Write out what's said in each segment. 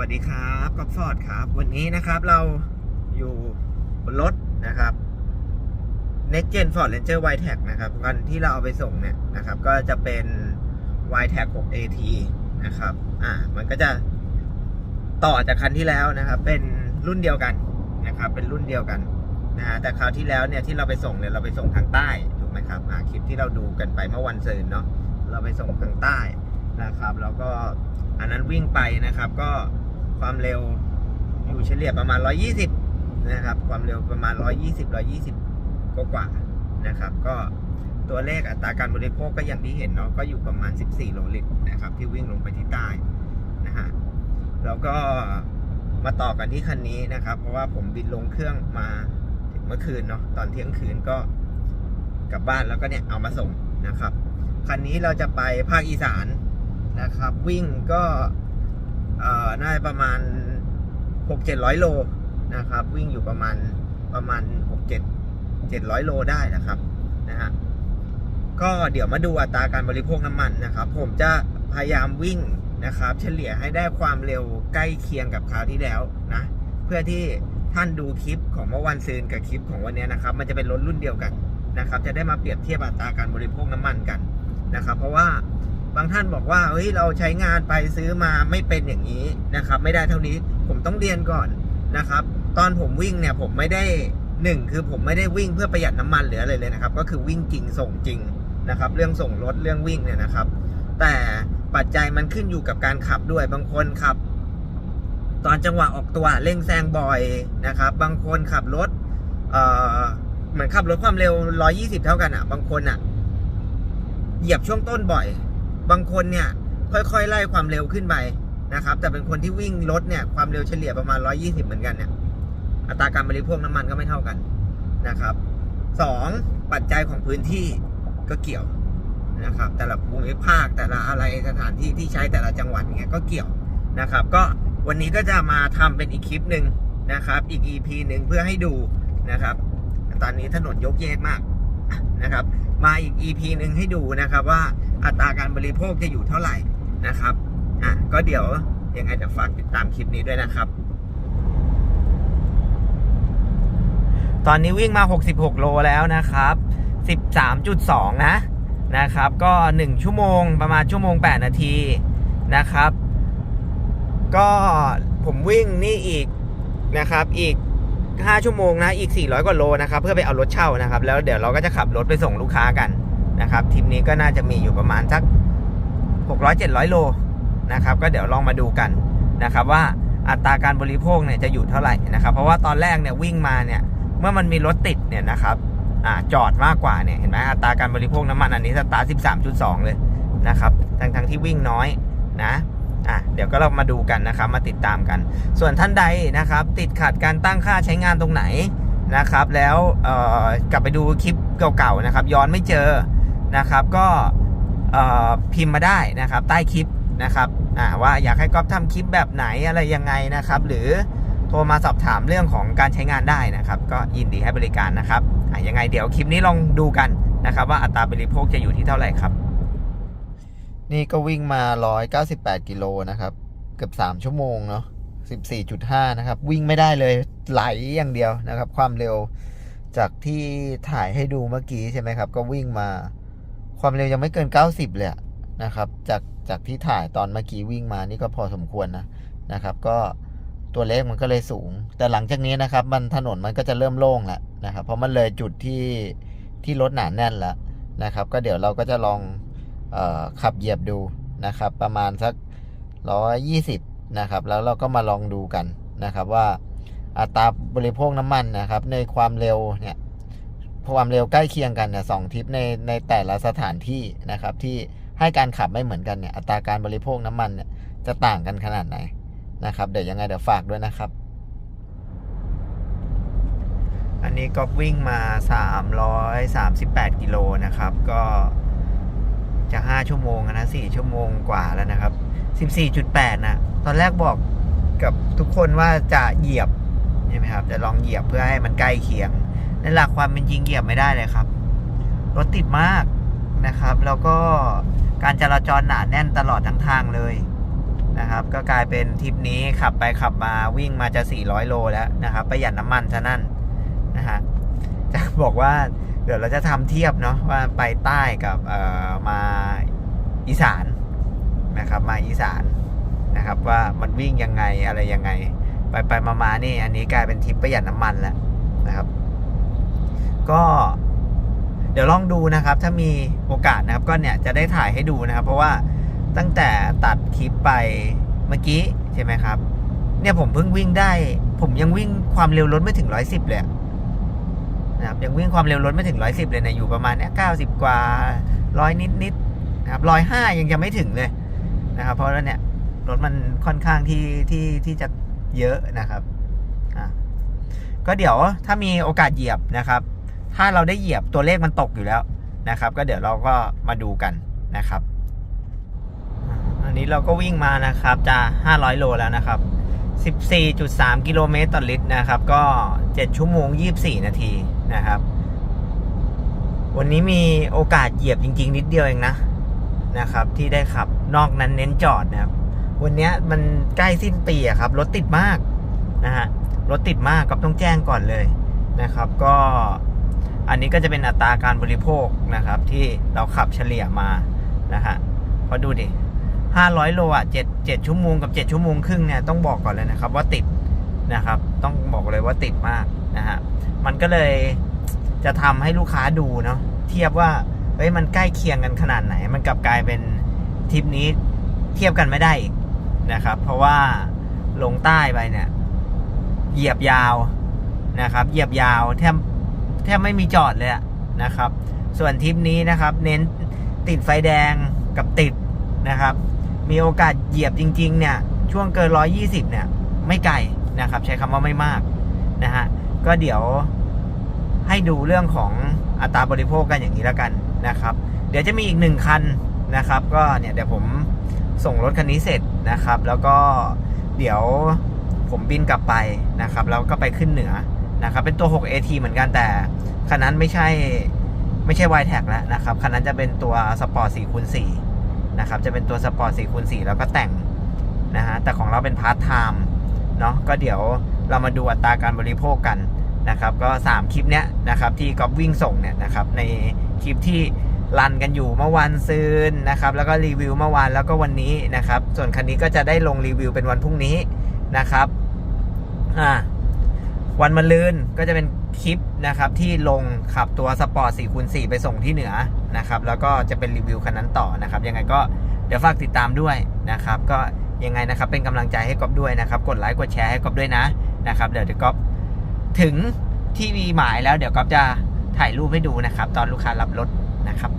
วัสดีครับก๊อฟฟอร์ดครับ วันนี้นะครับเราอยู่บนรถนะครับ Next Gen Ford Ranger y t a g นะครับวันที่เราเอาไปส่งเนี่ยนะครับ ก็จะเป็น y t a g 6 AT นะครับ อ่า มันก็จะต่อจากคันที่แล้วนะครับ เป็นรุ่นเดียวกันนะครับ เป็นรุ่นเดียวกันนะฮะแต่คราวที่แล้วเนี่ยที่เราไปส่งเนี่ยเราไปส่งทางใต้ถูกไหมครับอ่าคลิปที่เราดูกันไปเมื่อวันซืนเนาะเราไปส่งทางใต้นะครับ แล้วก็อันนั้นวิ่งไปนะครับก็ ความเร็วอยู่เฉลี่ยประมาณ 120 นะครับ ความเร็วประมาณ 120 120 กว่ากว่าๆนะครับ ก็ตัวเลขอัตราการบริโภคก็อย่างที่เห็นเนาะก็อยู่ประมาณ 14 โลลิตรนะครับ ที่วิ่งลงไปที่ใต้นะฮะแล้วก็มาต่อกันที่คันนี้นะครับ เพราะว่าผมบินลงเครื่องมาเมื่อคืนเนาะตอนเที่ยงคืนก็กลับบ้านแล้วก็เนี่ยเอามาส่งนะครับคันนี้เราจะไปภาคอีสานนะครับ วิ่งก็ เอ่อน่าประมาณ 6 700 โลนะครับ วิ่งอยู่ประมาณประมาณ 6 7 700 โลได้นะครับนะฮะก็เดี๋ยวมาดูอัตราการบริโภคน้ำมันนะครับ ผมจะพยายามวิ่งนะครับ เฉลี่ยให้ได้ความเร็วใกล้เคียงกับคราวที่แล้วนะ เพื่อที่ท่านดูคลิปของเมื่อวันซืนกับคลิปของวันนี้นะครับ มันจะเป็นรถรุ่นเดียวกันนะครับ จะได้มาเปรียบเทียบอัตราการบริโภคน้ำมันกันนะครับ เพราะว่า บางท่านบอกว่าเฮ้ยเราใช้งานไปซื้อมาไม่เป็นอย่างนี้นะครับ ไม่ได้เท่านี้ผมต้องเรียนก่อนนะครับ ตอนผมวิ่งเนี่ยผมไม่ได้หนึ่งคือผมไม่ได้วิ่งเพื่อประหยัดน้ำมันหรืออะไรเลยนะครับ ก็คือวิ่งจริงส่งจริงนะครับ เรื่องส่งรถเรื่องวิ่งเนี่ยนะครับ แต่ปัจจัยมันขึ้นอยู่กับการขับด้วยบางคนขับ ตอนจังหวะออกตัวเร่งแซงบ่อยนะครับ บางคนขับรถเอ่อเหมือนขับรถความเร็ว 120 เท่ากันอะ บางคนอะ เหยียบช่วงต้นบ่อย บางคนเนี่ยค่อยๆไล่ความเร็วขึ้นไปนะครับ แต่เป็นคนที่วิ่งรถเนี่ยความเร็วเฉลี่ยประมาณ 120 เหมือนกันเนี่ย อัตราการบริโภคน้ำมันก็ไม่เท่ากันนะครับสองปัจจัยของพื้นที่ก็เกี่ยวนะครับ แต่ละภูมิภาคแต่ละอะไรสถานที่ที่ใช้แต่ละจังหวัดเงี้ยก็เกี่ยวนะครับ ก็วันนี้ก็จะมาทำเป็นอีกคลิปหนึ่งนะครับ อีก EP หนึ่งเพื่อให้ดูนะครับ ตอนนี้ถนนยกเยกมากนะครับ มาอีก EP หนึ่งให้ดูนะครับว่าอัตราการบริโภคจะอยู่เท่าไหร่นะครับอะก็เดี๋ยวยังไงจะฝากติดตามคลิปนี้ด้วยนะครับ ตอนนี้วิ่งมา 66 โลแล้วนะครับ 13.2 นะนะครับ ก็ 1 ชั่วโมงประมาณชั่วโมง 8 นาทีนะครับ ก็ผมวิ่งนี่อีกนะครับอีก 5 ชั่วโมงนะ อีก 400 กว่าโลนะครับ เพื่อไปเอารถเช่านะครับ แล้วเดี๋ยวเราก็จะขับรถไปส่งลูกค้ากันนะครับทีมนี้ก็น่าจะมีอยู่ประมาณสัก 600-700 โลนะครับ ก็เดี๋ยวลองมาดูกันนะครับว่าอัตราการบริโภคเนี่ยจะอยู่เท่าไหร่นะครับ เพราะว่าตอนแรกเนี่ยวิ่งมาเนี่ยเมื่อมันมีรถติดเนี่ยนะครับอ่าจอดมากกว่าเนี่ยเห็นไหมอัตราการบริโภคน้ำมันอันนี้สตาร์ท13.2 เลยนะครับทั้งทั้งที่วิ่งน้อยนะ อะเดี๋ยวก็เรามาดูกันนะครับมาติดตามกัน ส่วนท่านใดนะครับ ติดขัดการตั้งค่าใช้งานตรงไหนนะครับ แล้วเอ่อกลับไปดูคลิปเก่าๆนะครับ ย้อนไม่เจอนะครับ ก็เอ่อพิมพ์มาได้นะครับ ใต้คลิปนะครับอ่าว่าอยากให้ก๊อฟทำคลิปแบบไหนอะไรยังไงนะครับ หรือโทรมาสอบถามเรื่องของการใช้งานได้นะครับ ก็ยินดีให้บริการนะครับอะยังไงเดี๋ยวคลิปนี้ลองดูกันนะครับ ว่าอัตราบริโภคจะอยู่ที่เท่าไหร่ครับ นี่ก็วิ่งมา 198 กิโลนะครับ เกือบ 3 ชั่วโมงเนาะ 14.5 นะครับ วิ่งไม่ได้เลยไหลอย่างเดียวนะครับ ความเร็วจากที่ถ่ายให้ดูเมื่อกี้ใช่ไหมครับ ก็วิ่งมา ความเร็วยังไม่เกิน 90 เลยนะครับ จากจากที่ถ่ายตอนเมื่อกี้วิ่งมานี่ก็พอสมควรนะนะครับ ก็ตัวเลขมันก็เลยสูง แต่หลังจากนี้นะครับ มันถนนมันก็จะเริ่มโล่งแล้วนะครับ เพราะมันเลยจุดที่ที่รถหนาแน่นแล้วนะครับ ก็เดี๋ยวเราก็จะลอง ขับเหยียบดูนะครับ ประมาณสักร้อยยี่สิบนะครับ แล้วเราก็มาลองดูกันนะครับว่าอัตราบริโภคน้ำมันนะครับ ในความเร็วเนี่ยความเร็วใกล้เคียงกันเนี่ยสองทิปในในแต่ละสถานที่นะครับ ที่ให้การขับไม่เหมือนกันเนี่ยอัตราการบริโภคน้ำมันเนี่ยจะต่างกันขนาดไหนนะครับเดี๋ยวยังไงเดี๋ยวฝากด้วยนะครับ อันนี้ก็วิ่งมา 338 กิโลนะครับ ก็ 5 ชั่วโมงนะ 4 ชั่วโมงกว่าแล้วนะครับ 14.8 นะ ตอนแรกบอกกับทุกคนว่าจะเหยียบใช่ไหมครับ จะลองเหยียบเพื่อให้มันใกล้เคียง ในหลักความเป็นจริงเหยียบไม่ได้เลยครับ รถติดมากนะครับ แล้วก็การจราจรหนาแน่นตลอดทั้งทางเลยนะครับ ก็กลายเป็นทริปนี้ขับไปขับมาวิ่งมาจะ 400 โลแล้วนะครับ ประหยัดน้ำมันซะนั่นนะฮะ จะบอกว่าเดี๋ยวเราจะทำเทียบเนาะว่าไปใต้กับเอ่อมา อีสานนะครับ มาอีสานนะครับว่ามันวิ่งยังไงอะไรยังไง ไปไปมามานี่อันนี้กลายเป็นทริปประหยัดน้ำมันแล้วนะครับ ก็เดี๋ยวลองดูนะครับ ถ้ามีโอกาสนะครับก็เนี่ยจะได้ถ่ายให้ดูนะครับ เพราะว่าตั้งแต่ตัดคลิปไปเมื่อกี้ใช่ไหมครับ เนี่ยผมเพิ่งวิ่งได้ ผมยังวิ่งความเร็วรถไม่ถึงร้อยสิบเลยนะครับยังวิ่งความเร็วรถไม่ถึงร้อยสิบเลยนะอยู่ประมาณเนี้ยเก้าสิบกว่าร้อยนิดนิด นะครับร้อยห้ายังจะไม่ถึงเลยนะครับ เพราะว่าเนี่ยรถมันค่อนข้างที่ที่ที่จะเยอะนะครับอะก็เดี๋ยวถ้ามีโอกาสเหยียบนะครับ ถ้าเราได้เหยียบตัวเลขมันตกอยู่แล้วนะครับ ก็เดี๋ยวเราก็มาดูกันนะครับ อันนี้เราก็วิ่งมานะครับจะ 500 โลแล้วนะครับ 14.3 กิโลเมตรต่อลิตรนะครับ ก็ 7 ชั่วโมง 24 นาทีนะครับ วันนี้มีโอกาสเหยียบจริง ๆ นิดเดียวเองนะ นะครับ ที่ได้ขับนอกนั้นเน้นจอดนะครับ วันนี้มันใกล้สิ้นปีอะครับ รถติดมากนะฮะรถติดมากก็ต้องแจ้งก่อนเลยนะครับ ก็อันนี้ก็จะเป็นอัตราการบริโภคนะครับ ที่เราขับเฉลี่ยมานะฮะพอดูดิ500 โลอะ7 7ชั่วโมงกับ 7 ชั่วโมงครึ่งเนี่ยต้องบอกก่อนเลยนะครับ ว่าติดนะครับ ต้องบอกเลยว่าติดมากนะฮะมันก็เลยจะทำให้ลูกค้าดูเนาะเทียบว่า เฮ้ยมันใกล้เคียงกันขนาดไหน มันกลับกลายเป็นทริปนี้เทียบกันไม่ได้นะครับ เพราะว่าลงใต้ไปเนี่ยเหยียบยาวนะครับ เหยียบยาวแทบแทบไม่มีจอดเลยนะครับ ส่วนทริปนี้นะครับ เน้นติดไฟแดงกับติดนะครับ มีโอกาสเหยียบจริง ๆ เนี่ย ช่วงเกิน 120 เนี่ย ไม่ไกลนะครับ ใช้คำว่าไม่มากนะฮะก็เดี๋ยวให้ดูเรื่องของอัตราบริโภคกันอย่างนี้แล้วกัน นะครับ เดี๋ยวจะมีอีกหนึ่งคันนะครับ ก็เนี่ยเดี๋ยวผมส่งรถคันนี้เสร็จนะครับ แล้วก็เดี๋ยวผมบินกลับไปนะครับ แล้วก็ไปขึ้นเหนือนะครับ เป็นตัว 6 AT เหมือนกันแต่คันนั้นไม่ใช่ไม่ใช่ y t a g แล้วนะครับคันนั้นจะเป็นตัวสปอร์ต4คูณ4นะครับ จะเป็นตัวสปอร์ต4คูณ4แล้วก็แต่งนะฮะแต่ของเราเป็นพาร์ทไทม์เนาะก็เดี๋ยวเรามาดูอัตราการบริโภคกันนะครับ ก็ 3 คลิปเนี้ยนะครับที่ก๊อฟวิ่งส่งเนี่ยนะครับใน คลิปที่รันกันอยู่เมื่อวันซืนนะครับ แล้วก็รีวิวเมื่อวานแล้วก็วันนี้นะครับ ส่วนคันนี้ก็จะได้ลงรีวิวเป็นวันพรุ่งนี้นะครับอ่าวันมะรืนก็จะเป็นคลิปนะครับที่ลงขับตัวสปอร์ต4คูณ4ไปส่งที่เหนือนะครับ แล้วก็จะเป็นรีวิวคันนั้นต่อนะครับ ยังไงก็เดี๋ยวฝากติดตามด้วยนะครับ ก็ยังไงนะครับเป็นกำลังใจให้ก๊อฟด้วยนะครับ กดไลค์กดแชร์ให้ก๊อฟด้วยนะนะครับ เดี๋ยวเดี๋ยวก๊อฟถึงที่มีหมายแล้วเดี๋ยวก๊อฟจะ ถ่ายรูปให้ดูนะครับ ตอนลูกค้ารับรถนะครับ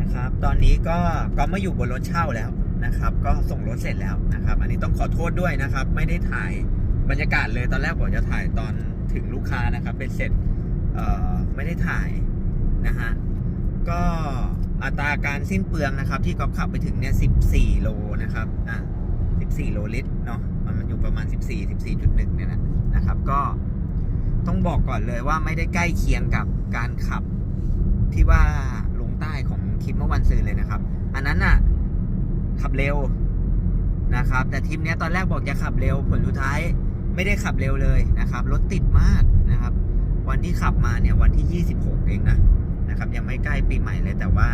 นะครับ ตอนนี้ก็ก๊อฟมาอยู่บนรถเช่าแล้วนะครับ ก็ส่งรถเสร็จแล้วนะครับ อันนี้ต้องขอโทษด้วยนะครับ ไม่ได้ถ่ายบรรยากาศเลยตอนแรกผมจะถ่ายตอนถึงลูกค้านะครับ เป็นเสร็จเอ่อไม่ได้ถ่ายนะฮะก็อัตราการสิ้นเปลืองนะครับ ที่ก๊อฟขับไปถึงเนี่ย 14 โลนะครับ อะ 14 โลลิตรเนาะ มันมันอยู่ประมาณ 14 14.1 เนี่ยนะนะครับ ก็ ต้องบอกก่อนเลยว่าไม่ได้ใกล้เคียงกับการขับที่ว่าลงใต้ของคลิปเมื่อวันซืนเลยนะครับ อันนั้นน่ะ ขับเร็วนะครับ แต่ทริปเนี้ยตอนแรกบอกจะขับเร็ว ผลสุดท้ายไม่ได้ขับเร็วเลยนะครับรถติดมากนะครับ วันที่ขับมาเนี่ยวันที่ 26 เองนะนะครับ ยังไม่ใกล้ปีใหม่เลยแต่ว่า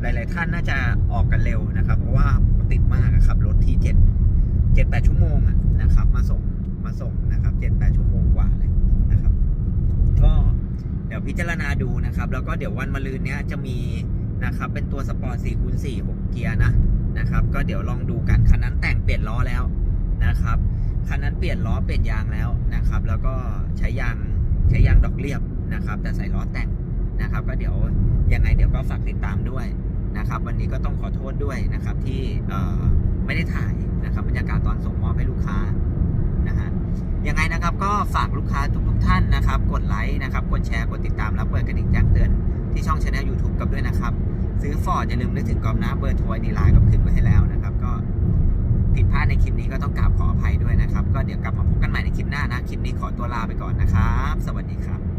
หลาย ๆ ท่านน่าจะออกกันเร็วนะครับ เพราะว่าติดมากอะขับรถที่7 7 8ชั่วโมงอะนะครับ มาส่งมาส่ง นะครับ7 8ชั่วโมงกว่าเลยนะครับ ก็เดี๋ยวพิจารณาดูนะครับ แล้วก็เดี๋ยววันมะรืนเนี้ยจะมีนะครับ เป็นตัวสปอร์ต4คูณ4 6เกียร์นะนะครับ ก็เดี๋ยวลองดูกันคันนั้นแต่งเปลี่ยนล้อแล้วนะครับคันนั้นเปลี่ยนล้อเปลี่ยนยางแล้วนะครับ แล้วก็ใช้ยางใช้ยางดอกเรียบนะครับ แต่ใส่ล้อแต่งนะครับ ก็เดี๋ยวยังไงเดี๋ยวก็ฝากติดตามด้วยนะครับ วันนี้ก็ต้องขอโทษด้วยนะครับที่ไม่ได้ถ่ายนะครับบรรยากาศตอนส่งมอบให้ลูกค้า ยังไงนะครับก็ฝากลูกค้าทุกๆท่านนะครับ กดไลค์นะครับกดแชร์กดติดตามรับเปิดกระดิ่งแจ้งเตือนที่ช่องช anel YouTube กับด้วยนะครับ ซื้อฟอร์ดอย่าลืมนึกถึงกอมนะเบอร์โทรดีไลน์กับขึ้นไว้ให้แล้วนะครับ ก็ผิดพลาดในคลิปนี้ก็ต้องกราบขออภัยด้วยนะครับ ก็เดี๋ยวกลับมาพบกันใหม่ในคลิปหน้านะ คลิปนี้ขอตัวลาไปก่อนนะครับ สวัสดีครับ